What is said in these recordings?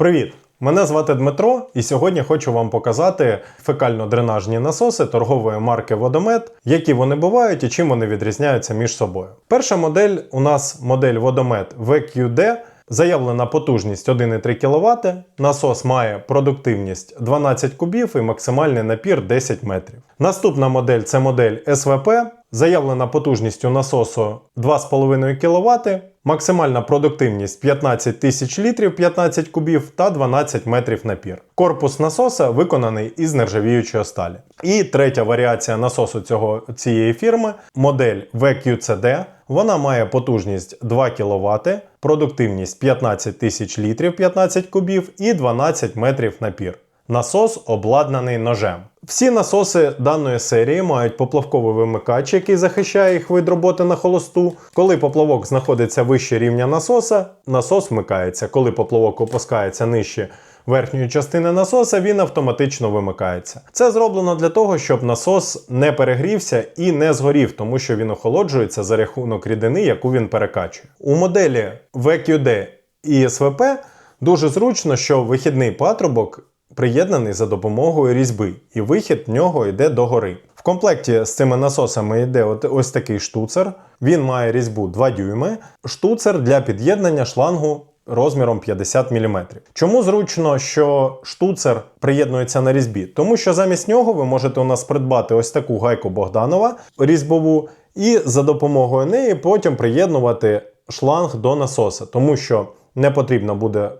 Привіт! Мене звати Дмитро, і сьогодні хочу вам показати фекально-дренажні насоси торгової марки Водомет, які вони бувають і чим вони відрізняються між собою. Перша модель у нас модель Водомет VQD. Заявлена потужність 1,3 кВт, насос має продуктивність 12 кубів і максимальний напір 10 метрів. Наступна модель це модель СВП. Заявлена потужність у насосу 2,5 кВт, максимальна продуктивність 15 тисяч літрів 15 кубів та 12 метрів напір. Корпус насоса виконаний із нержавіючої сталі. І третя варіація насосу цього, цієї фірми модель VQCD. Вона має потужність 2 кВт, продуктивність 15 тисяч літрів 15 кубів і 12 метрів напір. Насос обладнаний ножем. Всі насоси даної серії мають поплавковий вимикач, який захищає їх від роботи на холосту. Коли поплавок знаходиться вище рівня насоса, насос вмикається. Коли поплавок опускається нижче верхньої частини насоса, він автоматично вимикається. Це зроблено для того, щоб насос не перегрівся і не згорів, тому що він охолоджується за рахунок рідини, яку він перекачує. У моделі VQD і СВП дуже зручно, що вихідний патрубок приєднаний за допомогою різьби, і вихід в нього йде догори. В комплекті з цими насосами йде от ось такий штуцер. Він має різьбу 2 дюйми, штуцер для під'єднання шлангу розміром 50 мм. Чому зручно, що штуцер приєднується на різьбі? Тому що замість нього ви можете у нас придбати ось таку гайку Богданова різьбову, і за допомогою неї потім приєднувати шланг до насоса, тому що не потрібно буде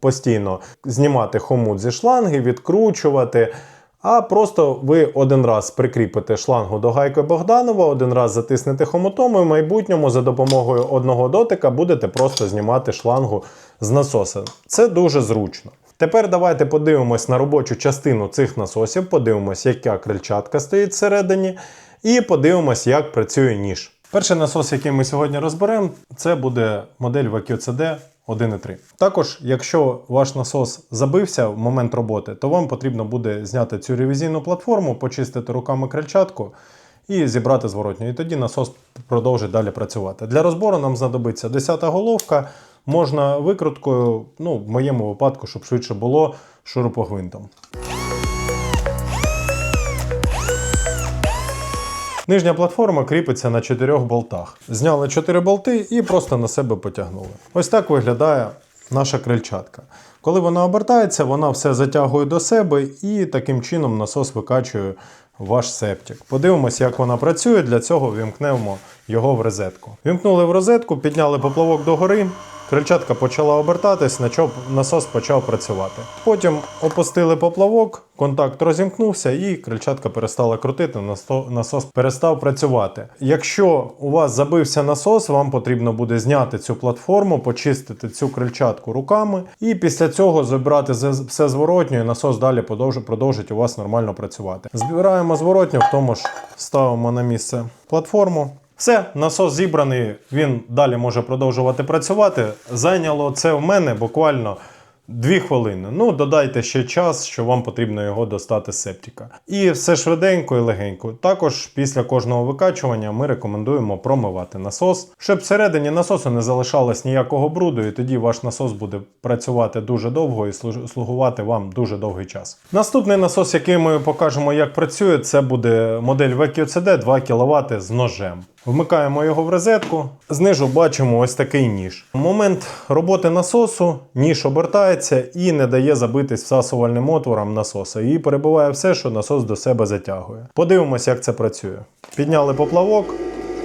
постійно знімати хомут зі шланги, відкручувати. А просто ви один раз прикріпите шлангу до гайки Богданова, один раз затиснете хомутом, і в майбутньому за допомогою одного дотика будете просто знімати шлангу з насоса. Це дуже зручно. Тепер давайте подивимось на робочу частину цих насосів, подивимось, яка крильчатка стоїть всередині, і подивимось, як працює ніж. Перший насос, який ми сьогодні розберемо, це буде модель VQCD 1,3. Також, якщо ваш насос забився в момент роботи, то вам потрібно буде зняти цю ревізійну платформу, почистити руками крильчатку і зібрати зворотню. І тоді насос продовжить далі працювати. Для розбору нам знадобиться 10 головка. Можна викруткою, ну, в моєму випадку, щоб швидше було шурупогвинтом. Нижня платформа кріпиться на чотирьох болтах. Зняли чотири болти і просто на себе потягнули. Ось так виглядає наша крильчатка. Коли вона обертається, вона все затягує до себе і таким чином насос викачує ваш септик. Подивимось, як вона працює. Для цього вімкнемо його в розетку. Вімкнули в розетку, підняли поплавок догори. Крильчатка почала обертатись, насос почав працювати. Потім опустили поплавок, контакт розімкнувся і крильчатка перестала крутити, насос перестав працювати. Якщо у вас забився насос, вам потрібно буде зняти цю платформу, почистити цю крильчатку руками, і після цього забрати все зворотньо, і насос далі продовжить у вас нормально працювати. Збираємо зворотньо, в тому ж ставимо на місце платформу. Все, насос зібраний, він далі може продовжувати працювати. Зайняло це в мене буквально 2 хвилини. Ну, додайте ще час, що вам потрібно його достати з септика. І все швиденько і легенько. Також після кожного викачування ми рекомендуємо промивати насос, щоб всередині насосу не залишалось ніякого бруду, і тоді ваш насос буде працювати дуже довго і слугувати вам дуже довгий час. Наступний насос, який ми покажемо, як працює, це буде модель VQCD 2 кВт з ножем. Вмикаємо його в розетку, знизу бачимо ось такий ніж. В момент роботи насосу ніж обертається і не дає забитись всасувальним отвором насоса. І перебуває все, що насос до себе затягує. Подивимося, як це працює. Підняли поплавок,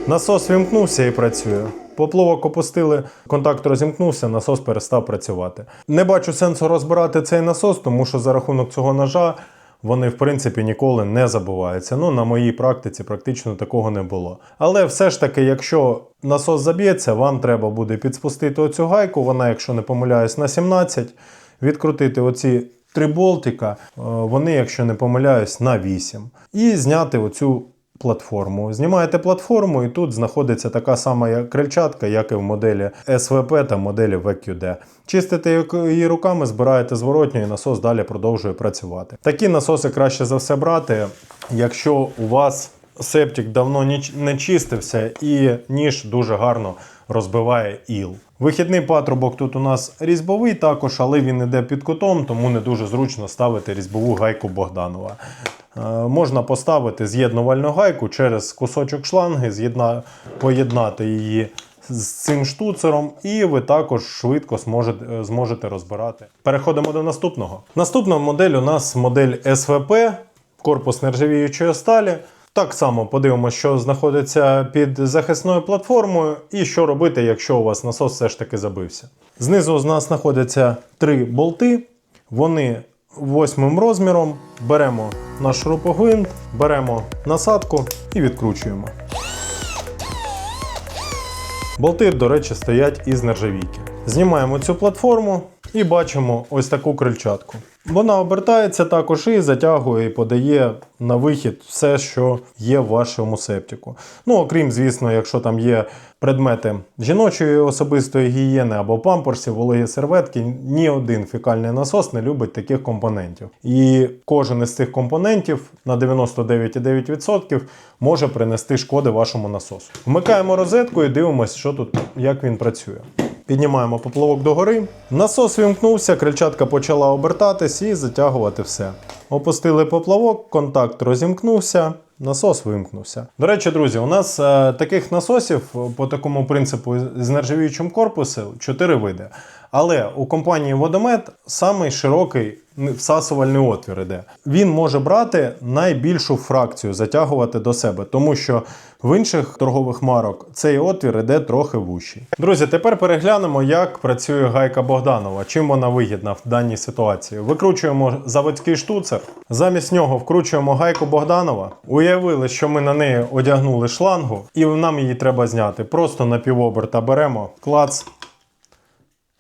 насос вімкнувся і працює. Поплавок опустили, контакт розімкнувся, насос перестав працювати. Не бачу сенсу розбирати цей насос, тому що за рахунок цього ножа вони, в принципі, ніколи не забуваються. Ну, на моїй практиці практично такого не було. Але все ж таки, якщо насос заб'ється, вам треба буде підспустити оцю гайку, вона, якщо не помиляюсь, на 17, відкрутити оці три болтика, е, вони, якщо не помиляюсь, на 8. І зняти оцю платформу. Знімаєте платформу, і тут знаходиться така сама крильчатка, як і в моделі СВП та моделі VQD. Чистите її руками, збираєте зворотню, і насос далі продовжує працювати. Такі насоси краще за все брати, якщо у вас септик давно не чистився і ніж дуже гарно розбиває іл. Вихідний патрубок тут у нас різьбовий також, але він іде під кутом, тому не дуже зручно ставити різьбову гайку Богданова. Е, можна поставити з'єднувальну гайку через кусочок шланги, з'єдна... поєднати її з цим штуцером, і ви також швидко зможете, зможете розбирати. Переходимо до наступного. Наступна модель у нас модель СВП, корпус нержавіючої сталі. Так само подивимося, що знаходиться під захисною платформою, і що робити, якщо у вас насос все ж таки забився. Знизу у нас знаходяться три болти. Вони восьмим розміром. Беремо наш шурупогвинт, беремо насадку і відкручуємо. Болти, до речі, стоять із нержавійки. Знімаємо цю платформу і бачимо ось таку крильчатку. Вона обертається також і затягує і подає на вихід все, що є в вашому септику. Ну, окрім, звісно, якщо там є предмети жіночої особистої гігієни або памперсів, вологі серветки, ні один фекальний насос не любить таких компонентів. І кожен із цих компонентів на 99,9% може принести шкоди вашому насосу. Вмикаємо розетку і дивимося, що тут, як він працює. Піднімаємо поплавок догори. Насос вімкнувся, крильчатка почала обертатись і затягувати все. Опустили поплавок, контакт розімкнувся, насос вимкнувся. До речі, друзі, у нас е, таких насосів е, по такому принципу з нержавіючим корпусом 4 види. Але у компанії Водомет самий широкий всасувальний отвір іде. Він може брати найбільшу фракцію, затягувати до себе, тому що в інших торгових марок цей отвір іде трохи вущий. Друзі, тепер переглянемо, як працює гайка Богданова, чим вона вигідна в даній ситуації. Викручуємо заводський штуцер, замість нього вкручуємо гайку Богданова. Уявили, що ми на неї одягнули шлангу, і нам її треба зняти. Просто на півоберта беремо, клац.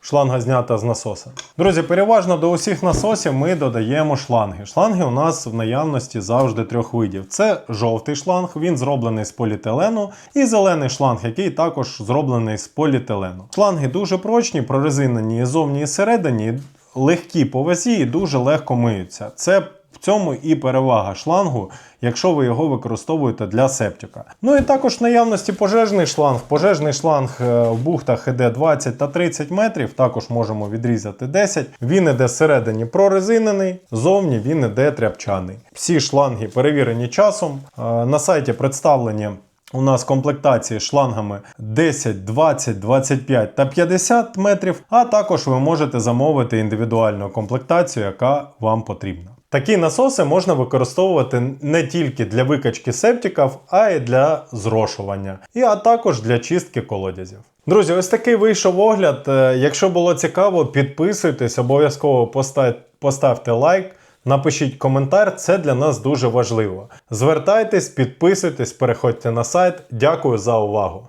Шланга знята з насоса. Друзі, переважно до усіх насосів ми додаємо шланги. Шланги у нас в наявності завжди трьох видів. Це жовтий шланг, він зроблений з поліетилену, і зелений шланг, який також зроблений з поліетилену. Шланги дуже прочні, прорезинені зовні і всередині, легкі по вазі і дуже легко миються. Це в цьому і перевага шлангу, якщо ви його використовуєте для септика. Ну і також наявності пожежний шланг. Пожежний шланг е, в бухтах іде 20 та 30 метрів, також можемо відрізати 10. Він іде всередині прорезинений, зовні він іде тряпчаний. Всі шланги перевірені часом. Е, На сайті представлені. У нас комплектації шлангами 10, 20, 25 та 50 метрів, а також ви можете замовити індивідуальну комплектацію, яка вам потрібна. Такі насоси можна використовувати не тільки для викачки септиків, а й для зрошування, і а також для чистки колодязів. Друзі, ось такий вийшов огляд. Е, Якщо було цікаво, підписуйтесь, обов'язково постав- поставте лайк. Напишіть коментар, це для нас дуже важливо. Звертайтесь, підписуйтесь, переходьте на сайт. Дякую за увагу!